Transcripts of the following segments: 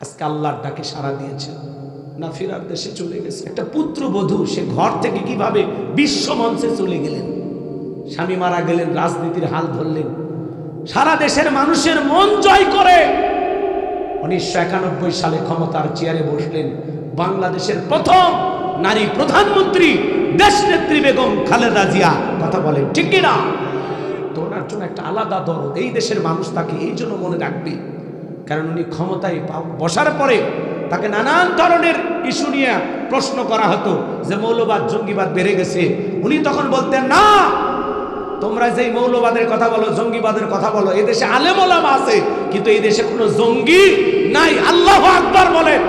আজকে আল্লাহর ডাকে সাড়া দিয়েছে। না ফেরার দেশে চলে গেছে। একটা পুত্রবধূ, সে ঘর থেকে কীভাবে বিশ্ব মঞ্চে চলে গেলেন? স্বামী মারা গেলেন, রাজনীতির হাল ধরলেন। সারা দেশের মানুষের মন জয় করে উনিশশো একানব্বই সালে ক্ষমতার চেয়ারে বসলেন বাংলাদেশের প্রথম নারী প্রধানমন্ত্রী দেশ নেত্রী বেগম খালেদা জিয়া। কথা বলেন, ঠিক কিনা? তো ওনার জন্য একটা আলাদা দরদ। এই দেশের মানুষ তাকে এই জন্য মনে রাখবে কারণ উনি ক্ষমতায় বসার পরে তাকে নানান ধরনের ইস্যু নিয়ে প্রশ্ন করা হতো যে মৌলবাদ, জঙ্গিবাদ বেড়ে গেছে। উনি তখন বলতেন, না, তোমরা যেই মৌলবাদের কথা বলো, জঙ্গিবাদের কথা বলো এই দেশে আলেমোলাম আছে, কিন্তু এই দেশে কোনো জঙ্গি নাই। আল্লাহ আকবর বলেন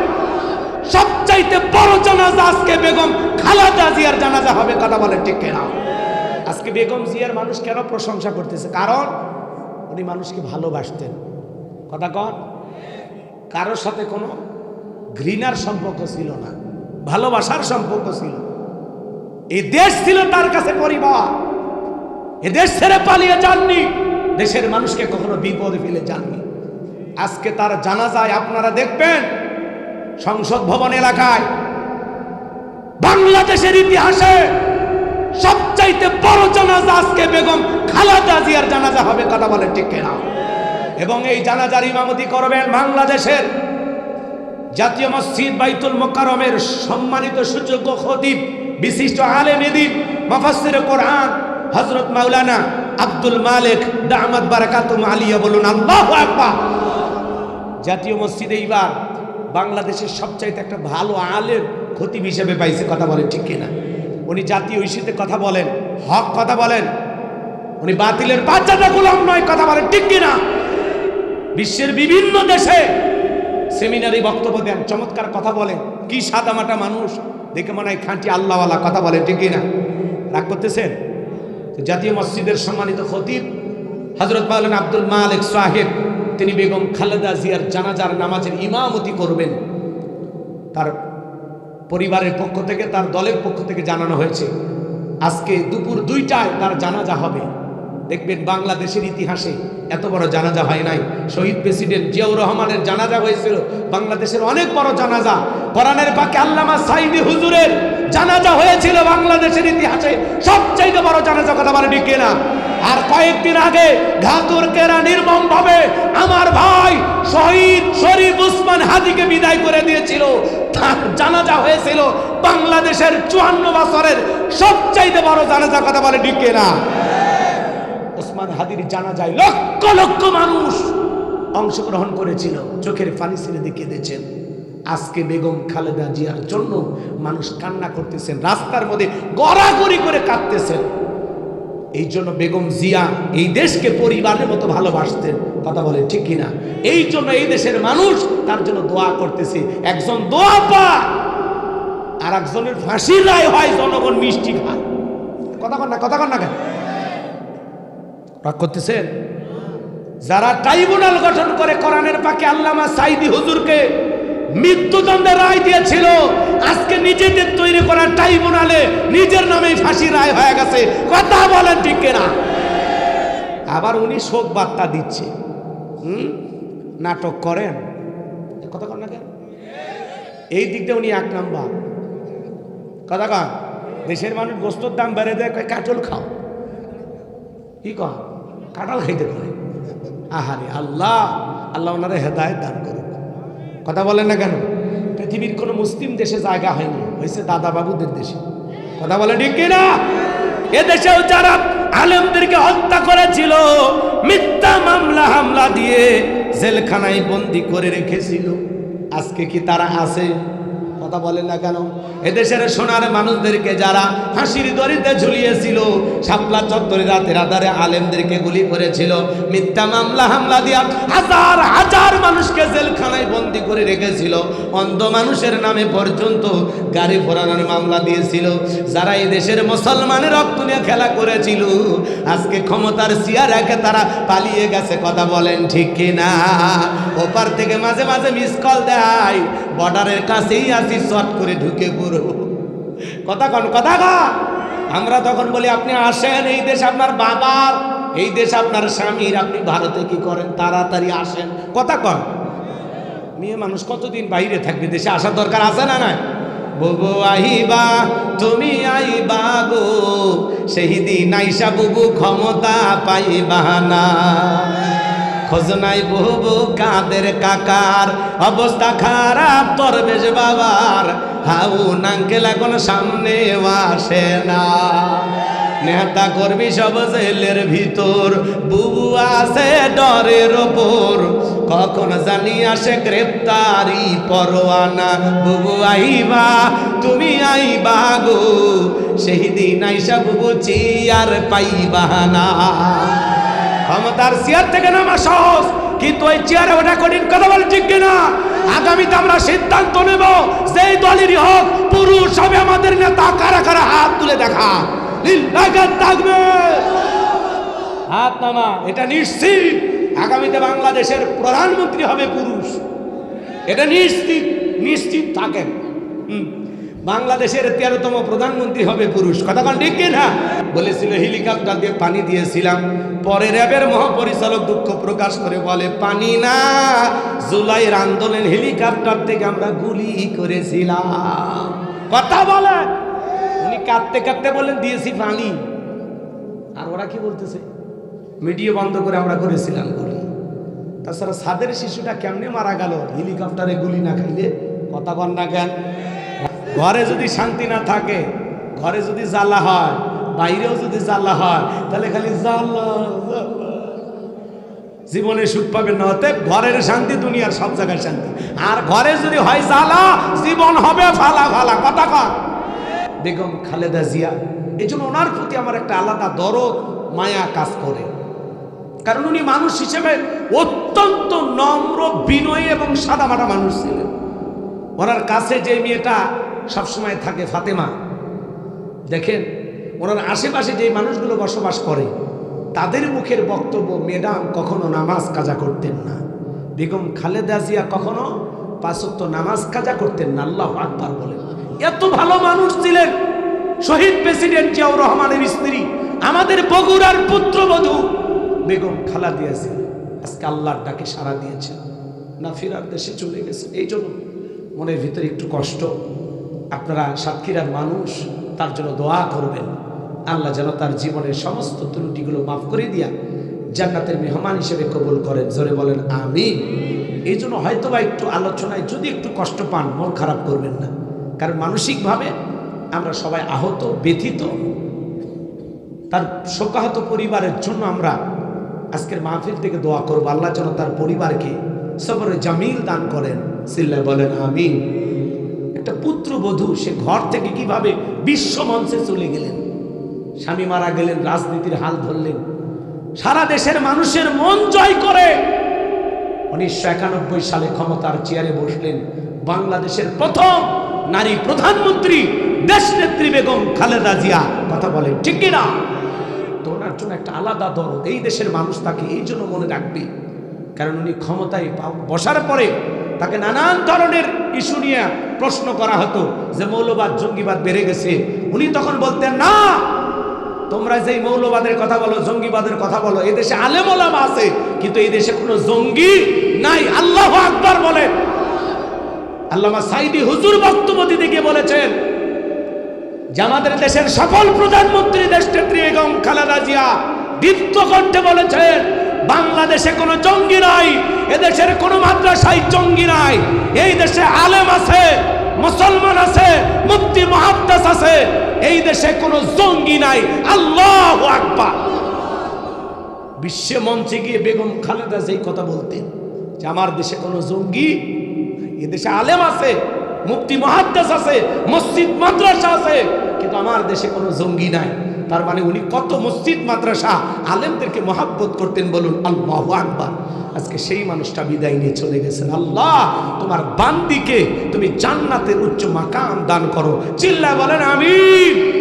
সবচাইতে বড় জানাজা আজকে বেগম খালাদা জিয়ার জানাজা হবে। কথা বলেন ঠিক কেনা? আজকে বেগম জিয়ার মানুষ কেন প্রশংসা করতেছে? কারণ উনি মানুষকে ভালোবাসতেন। কথা কন। কারোর সাথে কোনো ঘৃণার সম্পর্ক ছিল না, ভালোবাসার সম্পর্ক ছিল। এই দেশ ছিল তার কাছে পরিবার। এ দেশ ছেড়ে পালিয়ে যাননি। দেশের মানুষকে কখনো বিপদে ফেলে যাননি। আজকে তার জানাজায় আপনারা দেখবেন, সংসদ ভবন এলাকায় বাংলাদেশের ইতিহাসে সবচাইতে বড় জানাজা আজকে বেগম খালাদা জিয়ার জানাজা হবে, কথা বলে ঠিক কেনা? এবং এই জানাজার ইমামতি করবেন বাংলাদেশের জাতীয় মসজিদ বাইতুল মোকারমের সম্মানিত সুযোগ্য খতিব, বিশিষ্ট আলেম এদিন মাফাসির কোরআন হজরত মাওলানা আব্দুল মালিক দাহমদ বারাকাতুম আলিয়া বলুন, আল্লাহ আকবার। জাতীয় মসজিদে এইবার বাংলাদেশের সবচাইতে একটা ভালো আলেম খতিব হিসেবে পাইছে, কথা বলেন ঠিক কিনা? উনি জাতীয় ইস্যুতে কথা বলেন, হক কথা বলেন, উনি বাতিলের বাচ্চাটা গোলাম নয়, কথা বলেন ঠিক কিনা? বিশ্বের বিভিন্ন দেশে সেমিনারে বক্তব্য দেন, চমৎকার কথা বলেন। কি সাদামাটা মানুষ? দেখে মনে হয় খাঁটি আল্লাহওয়ালা কথা বলে ঠিক না রাগ করতেছেন? জাতীয় মসজিদের সম্মানিত খতিব হজরত মাওলানা আব্দুল মালিক সাহেব, তিনি বেগম খালেদা জিয়ার জানাজার নামাজের ইমামতি করবেন। তার পরিবারের পক্ষ থেকে, তার দলের পক্ষ থেকে জানানো হয়েছে, আজকে দুপুর দুইটায় তার জানাজা হবে। দেখবেন বাংলাদেশের ইতিহাসে এত বড় জানাজা হয় নাই। শহীদ প্রেসিডেন্ট জিয়াউর রহমানের জানাজা হয়েছিল, বাংলাদেশের অনেক বড় জানাজা। কোরআনের পাকে আল্লামা সাইদি হুজুরের জানাজা হয়েছিল বাংলাদেশের ইতিহাসে। সবচাইতে বড় জানাজা কথা বলে ঠিক না আর কয়েকদিন আগে ঘাতুর কেরা নির্মম ভাবে আমার ভাই শহীদ শরীফ উসমান হাদিকে বিদায় করে দিয়েছিল। তার জানাজা হয়েছিল বাংলাদেশের চুয়ান্ন বছরের সবচাইতে বড় জানাজা কথা বলে ঠিক না ওসমান হাদির জানা যায় লক্ষ লক্ষ মানুষ অংশগ্রহণ করেছিল। চোখের পানি ছেড়ে দিয়ে কেঁদেছেন। আজকে বেগম খালেদা জিয়ার জন্য মানুষ কান্না করতেছেন, রাস্তার মধ্যে গড়াগড়ি করে কাঁদতেছেন। এই জন্য বেগম জিয়া এই দেশকে পরিবারের মতো ভালোবাসতেন। কথা বলে ঠিক কিনা? এই জন্য এই দেশের মানুষ তার জন্য দোয়া করতেছে। একজন দোয়া পায় আর একজনের ফাঁসির রায় হয়, জনগণ মিষ্টি খায়। কথা কন না, কথা কন না কেন? রাগ করতেছেন? যারা ট্রাইব্যুনাল গঠন করে কোরআনের পাকে আল্লামা সাইদি হুজুরকে মৃত্যুদণ্ডের রায় দিয়েছিল, আজকে নিজেদের তৈরি করা ট্রাইব্যুনালে নিজের নামে ফাঁসি রায় হয়ে গেছে। কথা বলেন ঠিক না আবার উনি শোক বার্তা দিচ্ছে। হুম? নাটক করেন। কথা কন না কেন? এই দিকটা উনি এক নাম্বার। কথা কন? দেশের মানুষ গোস্তর দাম বেড়ে দেয় কাটল খাও। কি কন? কাঁঠাল খাইতে কয় আহারে আল্লাহ আল্লাহ ওনারা হেদায়ত দান করুক। কথা বলেন না কেন? পৃথিবীর কোনো মুসলিম দেশে জায়গা হয়নি, হয়েছে দাদা বাবুদের দেশে। কথা বলে ঠিক কিনা? এদেশেও যারা আলেমদেরকে হত্যা করেছিল, মিথ্যা মামলা, হামলা দিয়ে জেলখানায় বন্দি করে রেখেছিল, আজকে কি তারা আছে? কথা বলেন না কেন? এদেশের সোনার মানুষদেরকে যারা হাসির দড়িতে ঝুলিয়েছিল, শাপলা চত্বরে রাতে রাতারে আলেমদেরকে গুলি করেছিল, মিথ্যা মামলা, হামলা দিয়া হাজার হাজার মানুষকে জেলখানায় বন্দি করে রেখেছিল। অন্ধ মানুষের নামে পর্যন্ত গাড়ি ফোরানোর মামলা দিয়েছিল। যারা এই দেশের মুসলমানের রক্ত নিয়ে খেলা করেছিল, আজকে ক্ষমতার সিয়া রেখে তারা পালিয়ে গেছে, কথা বলেন ঠিক কিনা? ওপার থেকে মাঝে মাঝে মিস কল দেয়। বর্ডারের কাছেই আসি শট করে ঢুকে পড়ো। কথা কন কথা কন। আমরা তখন বলি, আপনি আসেন, এই দেশ আপনার বাবার, এই দেশ আপনার স্বামীর, আপনি ভারতে কি করেন? তাড়াতাড়ি আসেন। কথা কন। মেয়ে মানুষ কতদিন বাইরে থাকবে? দেশে আসার দরকার আছে না না বুবু আইবা, তুমি আইবা গো, সেই দিন আইসা বুবু ক্ষমতা পাইবা না। খোঁজ নাই বুবু কাদের কাকার? অবস্থা খারাপ তোর বাবার। হাউ নাঙ্কেল এখন সামনে আসে না। নেতা করবি সব জেলের ভিতর, বুবু আছে ডরের ওপর। কখন জানি আসে গ্রেপ্তারি পরোয়ানা। বুবু আইবা, তুমি আইবা গো। সেই দিন আইসা বুবু চিয়ার পাইবা না। ক্ষমতার চেয়ার থেকে নামা সহজ কিন্তু ওই চেয়ারে ওটা কঠিন কথা বলে ঠিক কিনা আগামীতে আমরা সিদ্ধান্ত নেব সেই দলেরই হোক পুরুষ হবে আমাদের নেতা কারা কারা হাত তুলে দেখা তাকবীর। হাত নামা এটা নিশ্চিত আগামীতে বাংলাদেশের প্রধানমন্ত্রী হবে পুরুষ এটা নিশ্চিত নিশ্চিত থাকেন হুম। বাংলাদেশের তেরোতম প্রধানমন্ত্রী হবে পুরুষ। কথাক্ষণ ঠিক না বলেছিল, হেলিকপ্টার দিয়ে পানি দিয়েছিলাম। পরে র্যাবের মহাপরিচালক দুঃখ প্রকাশ করে বলে, পানি না, জুলাইয়ের আন্দোলন হেলিকপ্টার থেকে আমরা গুলি করেছিলাম। কথা বলে। উনি কাঁদতে কাঁদতে বলেন দিয়েছি পানি। আর ওরা কি বলতেছে? মিডিয়া বন্ধ করে আমরা করেছিলাম গুলি। তাছাড়া সাদের শিশুটা কেমনে মারা গেল? হেলিকপ্টারে গুলি না খাইলে? কথা বল না কেন? ঘরে যদি শান্তি না থাকে, ঘরে যদি জ্বালা হয়, বাইরেও যদি জ্বালা হয়, তাহলে খালি জ্বালা। জীবনে সুখ পাবেন না হতে ঘরের শান্তি, দুনিয়ার সব জায়গায় শান্তি। আর ঘরে যদি হয় জ্বালা, জীবন হবে ফালা ফালা, কথা কন। বেগম খালেদা জিয়া এই জন্য ওনার প্রতি আমার একটা আলাদা দরদ, মায়া কাজ করে। কারণ উনি মানুষ হিসেবে অত্যন্ত নম্র, বিনয়ী এবং সাদা সাদামাটা মানুষ ছিলেন। ওনার কাছে যে মেয়েটা সবসময় থাকে ফাতেমা। দেখেন, ওনার আশেপাশে যে মানুষগুলো বসবাস করে, তাদের মুখের বক্তব্য ম্যাডাম কখনো নামাজ কাজা করতেন না। বেগম খালেদা জিয়া কখনো পাঁচত্ব নামাজ কাজা করতেন না, আল্লাহ আকবার বলেন। এত ভালো মানুষ ছিলেন। শহীদ প্রেসিডেন্ট জিয়াউর রহমানের স্ত্রী, আমাদের বগুড়ার পুত্রবধূ বেগম খালাদিয়া জিয়া। আজকে আল্লাহর ডাকে সাড়া দিয়েছেন। না ফেরার দেশে চলে গেছে এই জন্য মনের ভিতরে একটু কষ্ট। আপনারা সাতক্ষীরার মানুষ, তার জন্য দোয়া করবেন। আল্লাহ যেন তার জীবনের সমস্ত ত্রুটিগুলো মাফ করে দিয়া জান্নাতের মেহমান হিসেবে কবুল করেন। জোরে বলেন আমি এই জন্য হয়তো বা একটু আলোচনায় যদি একটু কষ্ট পান, মন খারাপ করবেন না। কারণ মানসিকভাবে আমরা সবাই আহত, ব্যথিত। তার শোকাহত পরিবারের জন্য আমরা আজকের মাহফিল থেকে দোয়া করব। আল্লাহ যেন তার পরিবারকে সবরে জামিল দান করেন। সিল্লা বলেন, আমিন। একটা পুত্রবধূ, সে ঘর থেকে কীভাবে বিশ্ব মঞ্চে চলে গেলেন? স্বামী মারা গেলেন, রাজনীতির হাল ধরলেন। সারা দেশের মানুষের মন জয় করে উনিশশো একানব্বই সালে ক্ষমতার চেয়ারে বসলেন বাংলাদেশের প্রথম নারী প্রধানমন্ত্রী দেশনেত্রী বেগম খালেদা জিয়া। কথা বলেন, ঠিক কিনা? তো ওনার জন্য একটা আলাদা দরদ। এই দেশের মানুষ তাকে এই জন্য মনে রাখবে। কারণ উনি ক্ষমতায় বসার পরে তাকে নানান ধরনের ইস্যু নিয়ে প্রশ্ন করা হতো যে মৌলবাদ, জঙ্গিবাদ বেড়ে গেছে। উনি তখন বলতেন, না, তোমরা যেই মৌলবাদের কথা বলো, জঙ্গিবাদের কথা বলো এই দেশে আলেমোলামা আছে, কিন্তু এই দেশে কোনো জঙ্গি নাই। আল্লাহ আকবার বলে। আল্লামা সাইদি হুজুর বক্তব্য দিতে গিয়ে বলেছেন, যে আমাদের দেশের সফল প্রধানমন্ত্রী দেশনেত্রী বেগম খালেদা জিয়া দীপ্ত কণ্ঠে বলেছেন বাংলাদেশে কোনো জঙ্গি নাই, এদেশের কোনো মাদ্রাসায় জঙ্গি নাই, এই দেশে আলেম আছে, মুসলমান আছে, মুফতি মহাদ্দাস আছে, এই দেশে কোনো জঙ্গি নাই আল্লাহ আকবার বিশ্ব মঞ্চে গিয়ে বেগম খালেদা যেই কথা বলতেন, যে আমার দেশে কোনো জঙ্গি নাই। এ দেশে আলেম আছে মুক্তি মহাদ্দাস আছে, মসজিদ মাদ্রাসা আছে, কিন্তু আমার দেশে কোনো জঙ্গি নাই তার মানে উনি কত মসজিদ, মাদ্রাসা, আলেমদেরকে মহাব্বত করতেন বলুন, আল্লাহ আকবার। আজকে সেই মানুষটা বিদায় নিয়ে চলে গেছেন। আল্লাহ, তোমার বান্দিকে তুমি জান্নাতের উচ্চ মাকাম দান করো। চিল্লা বলেন, আমিন।